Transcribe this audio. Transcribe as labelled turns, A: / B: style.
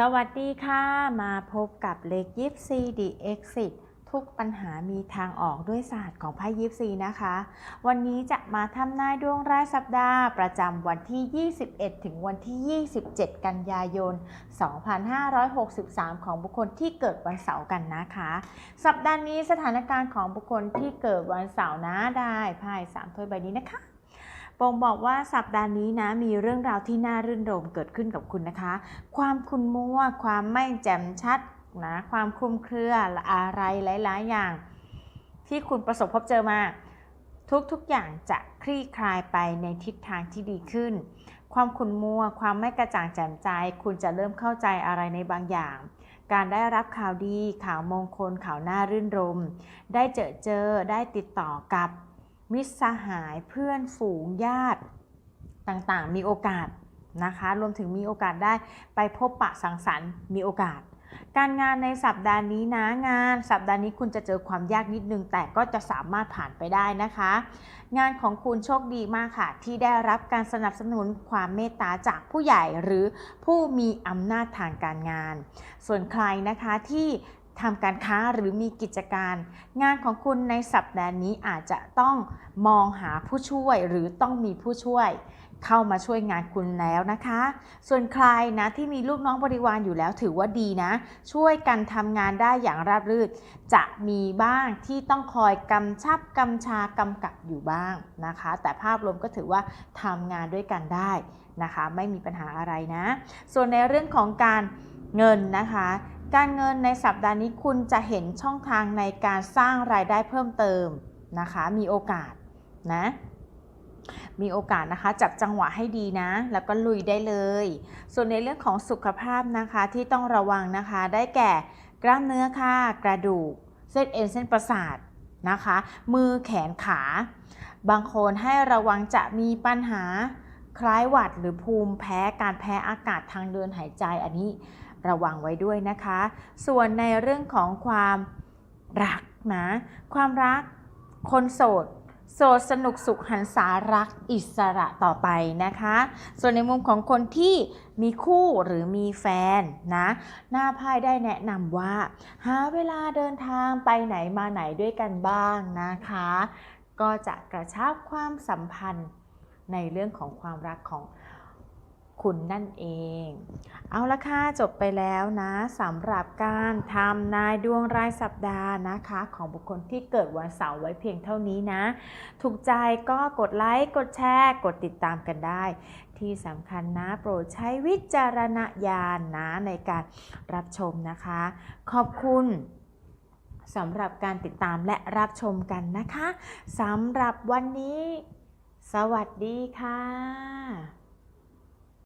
A: สวัสดีค่ะ มาพบกับเลขยิปซีดีเอ็กซิทุกปัญหามีทางออกด้วยศาสตร์ของไพ่ยิปซีนะคะ วันนี้จะมาทำนายดวงรายสัปดาห์ ประจำวันที่ 21 ถึงวันที่ 27 กันยายน 2563 ของบุคคลที่เกิดวันเสาร์กันนะคะ สัปดาห์นี้สถานการณ์ของบุคคลที่เกิดวันเสาร์นะได้ไพ่สามถ้วยใบนี้นะคะ บ่งบอกว่าสัปดาห์นี้นะมีเรื่องราวที่น่ารื่นรมเกิดขึ้นกับคุณนะคะ ความคุณมัวความไม่แจ่มชัดนะความคลุมเครืออะไรหลาย ๆ อย่าง ที่คุณประสบพบเจอมา ทุก ๆ อย่างจะคลี่คลายไปในทิศทางที่ดีขึ้น ความขุ่นมัว ความไม่กระจ่างแจ่มใจ คุณจะเริ่มเข้าใจอะไรในบางอย่าง การได้รับข่าวดี ข่าวมงคล ข่าวน่ารื่นรม ได้เจอเจอ ได้ติดต่อกับ มิตรสหายเพื่อนฝูงญาติต่างๆ มีโอกาสนะคะ รวมถึงมีโอกาสได้ไปพบปะสังสรรค์มีโอกาส การงานในสัปดาห์นี้นะงานสัปดาห์นี้คุณจะเจอความยากนิดนึง แต่ก็จะสามารถผ่านไปได้นะคะ งานของคุณโชคดีมากค่ะ ที่ได้รับการสนับสนุนความเมตตาจากผู้ใหญ่หรือผู้มีอำนาจทางการงาน ส่วนใครนะคะที่ ทำการค้าหรือมีกิจการ งานของคุณในสัปดาห์นี้อาจจะต้องมองหาผู้ช่วยหรือต้องมีผู้ช่วย เข้ามาช่วยงานคุณแล้วนะคะ ส่วนใครนะที่มีลูกน้องบริวารอยู่แล้วถือว่าดีนะ ช่วยกันทำงานได้อย่างราบรื่นจะมีบ้างที่ต้องคอยกำชับกำชากำกับอยู่บ้างนะคะ แต่ภาพรวมก็ถือว่าทำงานด้วยกันได้นะคะ ไม่มีปัญหาอะไรนะ ส่วนในเรื่องของการ เงินนะคะ การเงินในสัปดาห์นี้คุณจะเห็นช่องทางในการสร้างรายได้เพิ่มเติมนะคะ มีโอกาสนะมีโอกาสนะคะจับจังหวะให้ดีนะ แล้วก็ลุยได้เลย ส่วนในเรื่องของสุขภาพนะคะที่ต้องระวังนะคะ ได้แก่กล้ามเนื้อค่ะ กระดูก เส้นเอ็นเส้นประสาทนะคะ มือแขนขา บางคนให้ระวังจะมีปัญหาคล้ายหวัดหรือภูมิแพ้การแพ้อากาศทางเดินหายใจอันนี้ ระวังไว้ด้วยนะคะ ส่วนในเรื่องของความรักนะ ความรักคนโสดโสดสนุกสุขหันษารักอิสระต่อไปนะคะ ส่วนในมุมของคนที่มีคู่หรือมีแฟนนะ หน้าไพ่ได้แนะนำว่า หาเวลาเดินทางไปไหนมาไหนด้วยกันบ้างนะคะ ก็จะกระชับความสัมพันธ์ในเรื่องของความรักของ คุณนั่นเอง เอาละค่ะจบไปแล้วนะสำหรับการทำนายดวงรายสัปดาห์นะคะ ของบุคคลที่เกิดวันเสาร์ไว้เพียงเท่านี้นะ ถูกใจก็กดไลค์กดแชร์ กดติดตามกันได้ ที่สำคัญนะ โปรดใช้วิจารณญาณนะในการรับชมนะคะ ขอบคุณสำหรับการติดตามและรับชมกันนะคะสำหรับวันนี้ สวัสดีค่ะ